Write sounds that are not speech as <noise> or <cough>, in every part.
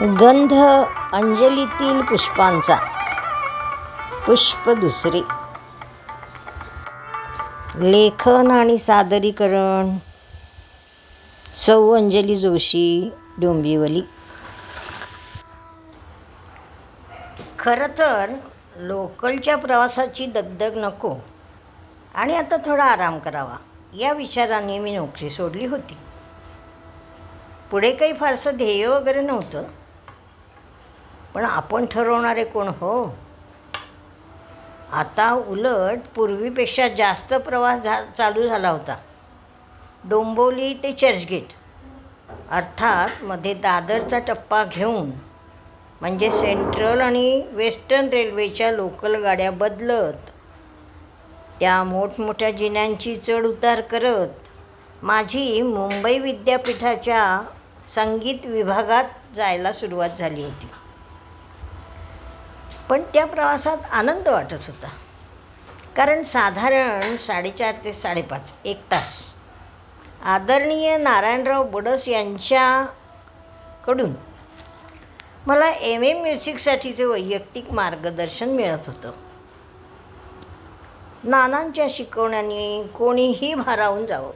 गंध अंजलीतील पुष्पांचा. पुष्प दुसरे. लेखन आणि सादरीकरण. सौ अंजली जोशी डोंबिवली. खरं तर लोकलच्या प्रवासाची दगदग नको. आणि आता थोडा आराम करावा. या विचाराने मी नोकरी सोडली होती. पुढे काही फारसं ध्येय वगैरे नव्हतं. पण आपण ठरवणारे कोण हो? आता उलट पूर्वीपेक्षा जास्त प्रवास झा चालू झाला होता. डोंबोली ते चर्चगेट. अर्थात मध्ये दादरचा टप्पा घेऊन म्हणजे सेंट्रल आणि वेस्टर्न रेल्वेच्या लोकल गाड्या बदलत त्या मोठमोठ्या जिन्यांची चढ उतार करत माझी मुंबई विद्यापीठाच्या संगीत विभागात जायला सुरुवात झाली होती. पण त्या प्रवासात आनंद वाटत होता. कारण साधारण साडेचार ते साडेपाच एक तास. आदरणीय नारायणराव बुडस यांच्याकडून मला एम ए म्युझिकसाठीचे वैयक्तिक मार्गदर्शन मिळत होतं. नानांच्या शिकवण्याने कोणीही भारावून जावं.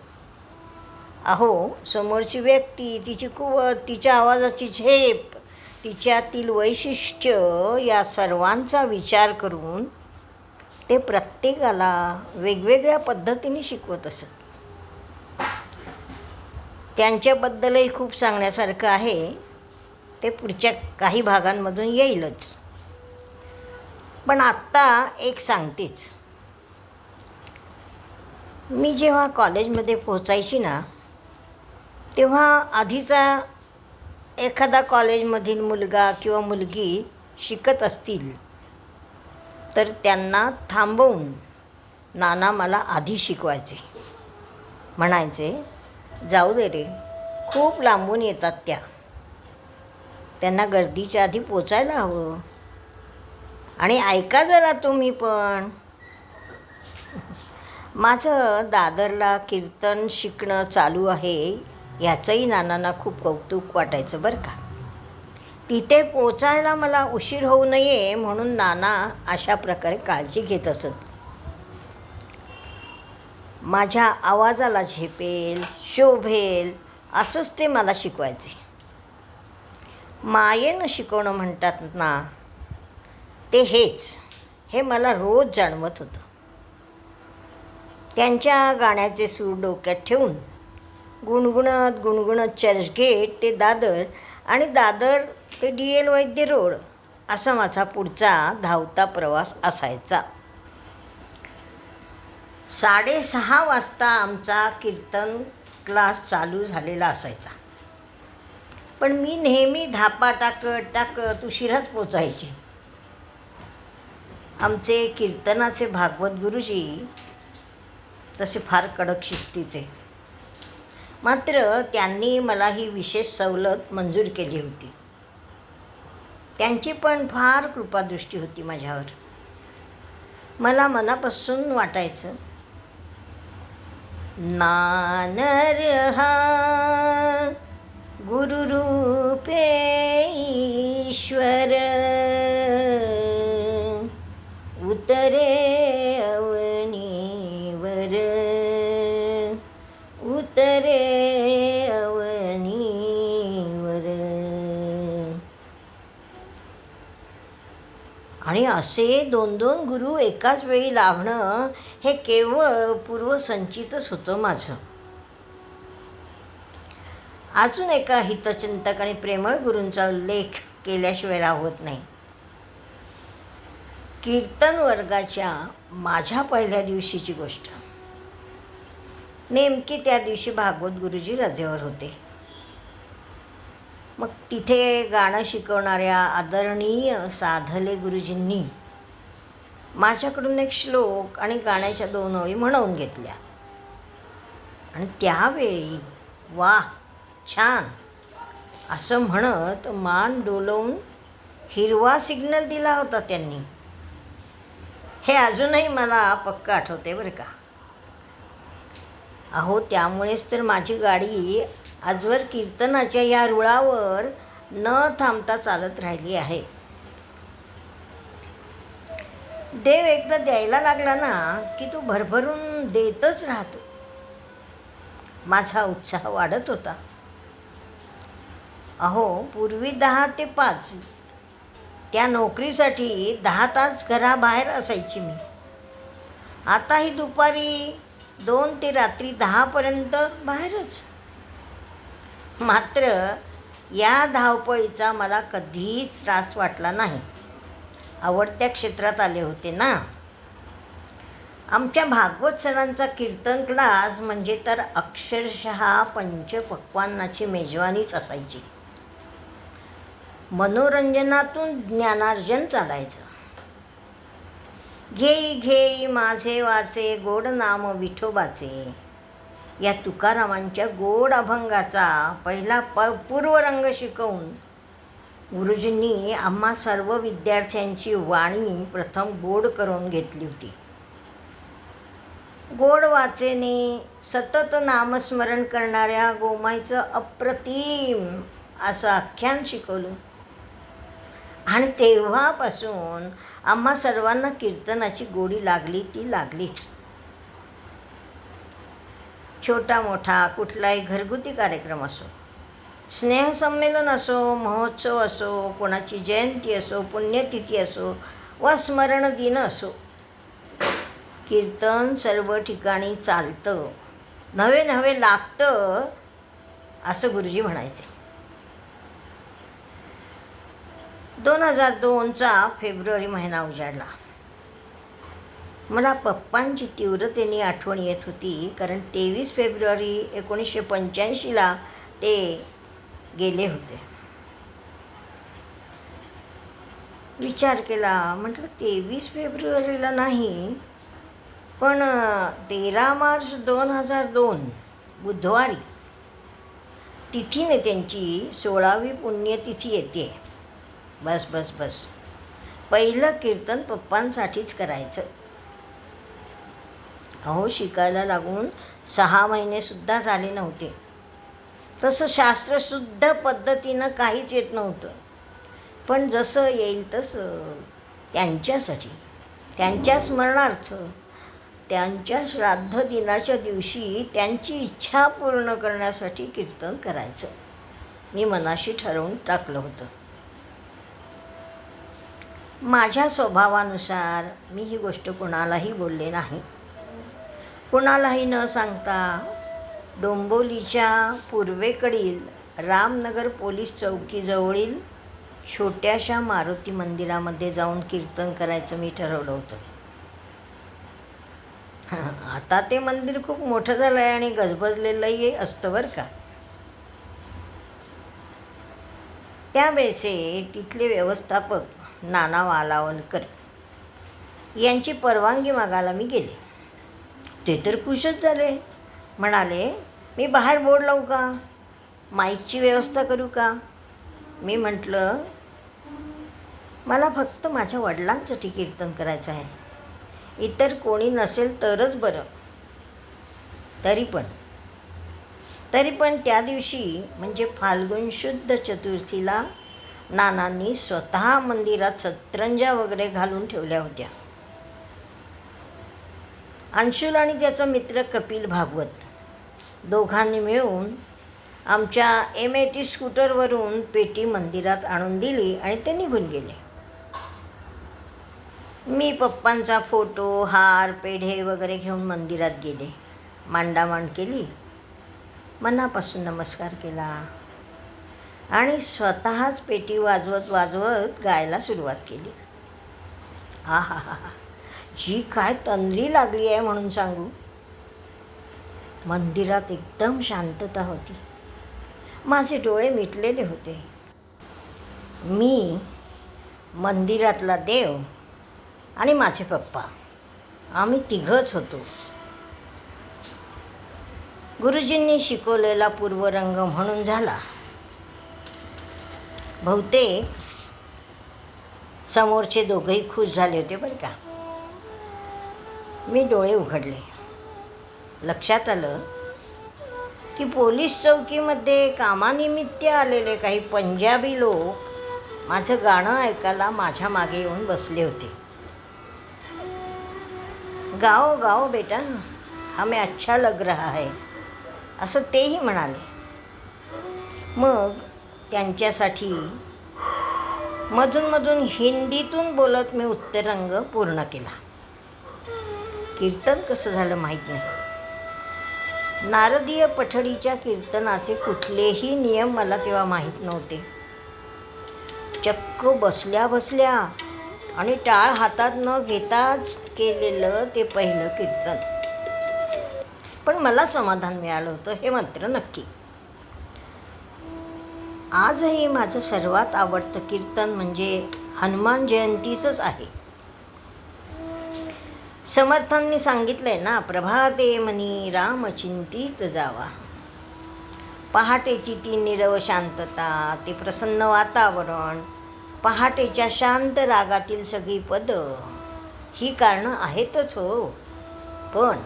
अहो समोरची व्यक्ती तिची कुवत तिच्या आवाजाची झेप तिच्यातील वैशिष्ट्य या सर्वांचा विचार करून ते प्रत्येकाला वेगवेगळ्या पद्धतीने शिकवत असत. त्यांच्याबद्दलही खूप सांगण्यासारखं आहे. ते पुढच्या काही भागांमधून येईलच. पण आत्ता एक सांगतेच. मी जेव्हा कॉलेजमध्ये पोचायची ना तेव्हा आधीचा एखादा कॉलेजमधील मुलगा किंवा मुलगी शिकत असतील तर त्यांना थांबवून नाना मला आधी शिकवायचे. म्हणायचे जाऊ दे रे खूप लांबून येतात त्या. त्यांना गर्दीच्या आधी पोचायला हवं. आणि ऐका जरा तुम्ही पण. <laughs> माझं दादरला कीर्तन शिकणं चालू आहे. ह्याचंही नानांना खूप कौतुक वाटायचं बरं का. तिथे पोचायला मला उशीर होऊ नये म्हणून नाना अशा प्रकारे काळजी घेत असत. माझ्या आवाजाला झेपेल शोभेल असंच ते मला शिकवायचे. मायेनं शिकवणं म्हणतात ना ते हेच हे मला रोज जाणवत होतं. त्यांच्या गाण्याचे सूर डोक्यात ठेवून गुणगुणत गुणगुणत चर्चगेट ते दादर आणि दादर ते डी एल वैद्य रोड असा माझा पुढचा धावता प्रवास असायचा. साडेसहा वाजता आमचा कीर्तन क्लास चालू झालेला असायचा. पण मी नेहमी धापा टाकत टाकत उशिराच पोचायचे. आमचे कीर्तनाचे भागवत गुरुजी तसे फार कडक शिस्तीचे. मात्र त्यांनी मला ही विशेष सवलत मंजूर केली होती. त्यांची पण फार कृपादृष्टी होती माझ्यावर. मला मनापासून वाटायचं नानर हा गुरुरूपे ईश्वर. आणि असे दोन दोन गुरु एकाच वेळी लाभणं हे केवळ पूर्वसंचितच होतं माझं. अजून एका हितचिंतक आणि प्रेमळ गुरूंचा उल्लेख केल्याशिवाय राहत नाही. कीर्तन वर्गाच्या माझ्या पहिल्या दिवशीची गोष्ट. नेमकी त्या दिवशी भागवत गुरुजी रजेवर होते. मग तिथे गाणं शिकवणाऱ्या आदरणीय साधले गुरुजींनी माझ्याकडून एक श्लोक आणि गाण्याच्या दोन ओळी म्हणवून घेतल्या. आणि त्यावेळी वा छान! असं म्हणत मान डोलवून हिरवा सिग्नल दिला होता त्यांनी. हे अजूनही मला पक्क आठवते बरं का. अहो त्यामुळेच तर माझी गाडी आजवर कीर्तनाच्या या रुळावर न थांबता चालत राहिली आहे. देव एकदा द्यायला लागला ना की तो भरभरून देतच राहतो. माझा उत्साह वाढत होता. अहो पूर्वी दहा ते पाच. त्या नोकरीसाठी दहा तास घराबाहेर असायची मी. आता ही दुपारी दोन ते रात्री दहापर्यंत बाहेरच. मात्र या धावपळीचा मला कधीच त्रास वाटला नाही. आवडत्या क्षेत्रात आले होते ना. आमच्या भागवत सरांचा कीर्तन क्लास म्हणजे तर अक्षरशः पंचपक्वांनाची मेजवानीच असायची. मनोरंजनातून ज्ञानार्जन चालायचं. घेई घेई माझे वाचे गोड नाम विठोबाचे. या तुकारामांच्या गोड अभंगाचा पहिला प पूर्वरंग शिकवून गुरुजींनी आम्हा सर्व विद्यार्थ्यांची वाणी प्रथम गोड करून घेतली होती. गोड वाचेने सतत नामस्मरण करणाऱ्या गोमाईचं अप्रतिम असं आख्यान शिकवलं. आणि तेव्हापासून आम्हा सर्वांना कीर्तनाची गोडी लागली ती लागलीच. छोटा मोठा कुठलाही घरगुती कार्यक्रम असो स्नेहसंमेलन असो महोत्सव असो कोणाची जयंती असो पुण्यतिथी असो वा स्मरण दिन असो कीर्तन सर्व ठिकाणी चालतं. नवे नवे लागतं असं गुरुजी म्हणायचे. दोन हजार दोनचा फेब्रुवारी महिना उजाडला. मला पप्पांची तीव्रतेने आठवण येत होती कारण तेवीस फेब्रुवारी एकोणीसशे पंच्याऐंशीला ते गेले होते. विचार केला म्हटलं तेवीस फेब्रुवारीला नाही पण तेरा मार्च दोन हजार दोन बुधवारी. तिथीने त्यांची सोळावी पुण्यतिथी येते. बस बस बस. पहिलं कीर्तन पप्पांसाठीच करायचं. अहो शिकायला लागून सहा महिनेसुद्धा झाले नव्हते. तसं शास्त्रशुद्ध पद्धतीनं काहीच येत नव्हतं. पण जसं येईल तसं त्यांच्यासाठी त्यांच्या स्मरणार्थ त्यांच्या श्राद्ध दिनाच्या दिवशी त्यांची इच्छा पूर्ण करण्यासाठी कीर्तन करायचं. मी मनाशी ठरवून टाकलं होतं. माझ्या स्वभावानुसार मी ही गोष्ट कोणालाही बोलले नाही. कोणालाही न सांगता डोंबोलीच्या पूर्वेकडील रामनगर पोलीस चौकीजवळील छोट्याशा मारुती मंदिरामध्ये जाऊन कीर्तन करायचं मी ठरवलं होतं. <laughs> आता ते मंदिर खूप मोठं झालं आहे आणि गजबजलेलंही असतं बरं का. त्यावेळेचे तिथले व्यवस्थापक नाना वालावलकर यांची परवानगी मागायला मी गेले. ते तर खुशच झाले. म्हणाले मी बाहेर बोर्ड लावू का? माईकची व्यवस्था करू का? मी म्हटलं मला फक्त माझ्या वडिलांसाठी कीर्तन करायचं आहे. इतर कोणी नसेल तरच बरं. तरी पण तरी पण त्या दिवशी म्हणजे फाल्गुन शुद्ध चतुर्थीला नानांनी स्वतः मंदिरात सतरंजा वगैरे घालून ठेवल्या होत्या. अंशुल आणि त्याचा मित्र कपिल भागवत. दोघांनी मिळून आमच्या एम ए टी स्कूटरवरून पेटी मंदिरात आणून दिली आणि ते निघून गेले. मी पप्पांचा फोटो हार पेढे वगैरे घेऊन मंदिरात गेले. मांडामांड केली. मनापासून नमस्कार केला. आणि स्वतःच पेटी वाजवत वाजवत गायला सुरुवात केली. हा हा हा हा जी काय तंद्री लागली आहे म्हणून सांगू? मंदिरात एकदम शांतता होती. माझे डोळे मिटलेले होते. मी मंदिरातला देव आणि माझे पप्पा. आम्ही तिघंच होतो. गुरुजींनी शिकवलेला पूर्वरंग म्हणून झाला. बहुतेक समोरचे दोघंही खुश झाले होते बरं का. मी डोळे उघडले. लक्षात आलं की पोलीस चौकीमध्ये कामानिमित्त आलेले काही पंजाबी लोक माझं गाणं ऐकायला माझ्या मागे येऊन बसले होते. गाओ गाओ बेटा हमें अच्छा लग रहा है असं तेही म्हणाले. मग त्यांच्यासाठी मधूनमधून हिंदीतून बोलत मी उत्तरंग पूर्ण केला. कीर्तन कसं झालं माहीत नाही. नारदीय पठडीच्या कीर्तनाचे कुठलेही नियम मला तेव्हा माहीत नव्हते. चक्क बसल्या बसल्या आणि टाळ हातात न घेताच केलेलं ते पहिलं कीर्तन. पण मला समाधान मिळालं होतं हे मात्र नक्की. आजही माझं सर्वात आवडतं कीर्तन म्हणजे हनुमान जयंतीचंच आहे. समर्थांनी सांगितलंय ना प्रभाते मनी राम चिंतीत जावा. पहाटेची ती निरव शांतता ते प्रसन्न वातावरण पहाटेच्या शांत रागातील सगळी पदं ही कारणं आहेतच हो. पण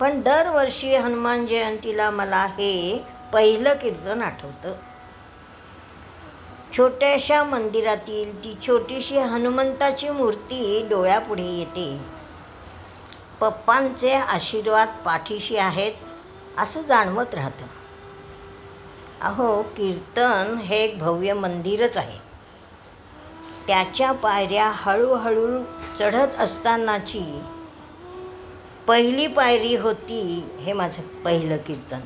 पण दरवर्षी हनुमान जयंतीला मला हे पहिलं कीर्तन आठवतं. छोट्याशा मंदिरातील ती छोटीशी हनुमंताची मूर्ती डोळ्यापुढे येते. पप्पांचे आशीर्वाद पाठीशी आहेत असं जाणवत राहतं. अहो कीर्तन हे एक भव्य मंदिरच आहे. त्याच्या पायऱ्या हळूहळू चढत असतानाची पहिली पायरी होती हे माझं पहिलं कीर्तन.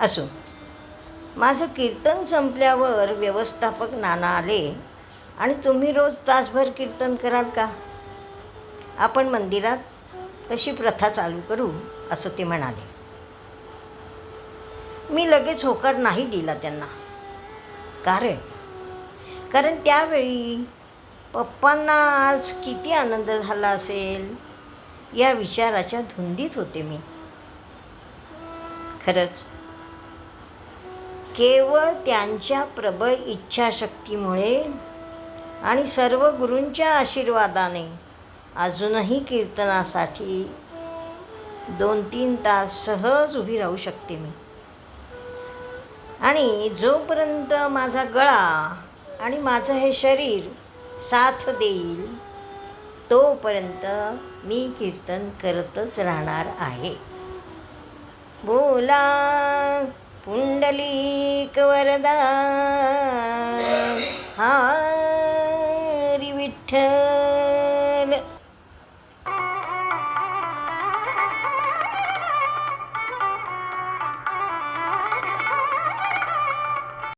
असो. माझं कीर्तन संपल्यावर व्यवस्थापक नाना आले. आणि तुम्ही रोज तासभर कीर्तन कराल का? आपण मंदिरात तशी प्रथा चालू करू असं ते म्हणाले. मी लगेच होकार नाही दिला त्यांना. कारण कारण त्यावेळी पप्पांना आज किती आनंद झाला असेल या विचाराच्या धुंदीत होते मी. खरंच केवळ त्यांच्या प्रबळ इच्छाशक्तीमुळे आणि सर्व गुरूंच्या आशीर्वादाने अजूनही कीर्तनासाठी दोन तीन तास सहज उभी राहू शकते मी. आणि जोपर्यंत माझा गळा आणि माझं हे शरीर साथ देईल तोपर्यंत मी कीर्तन करतच राहणार आहे. बोला पुंडलीक वरदा. हारी विठ्ठल.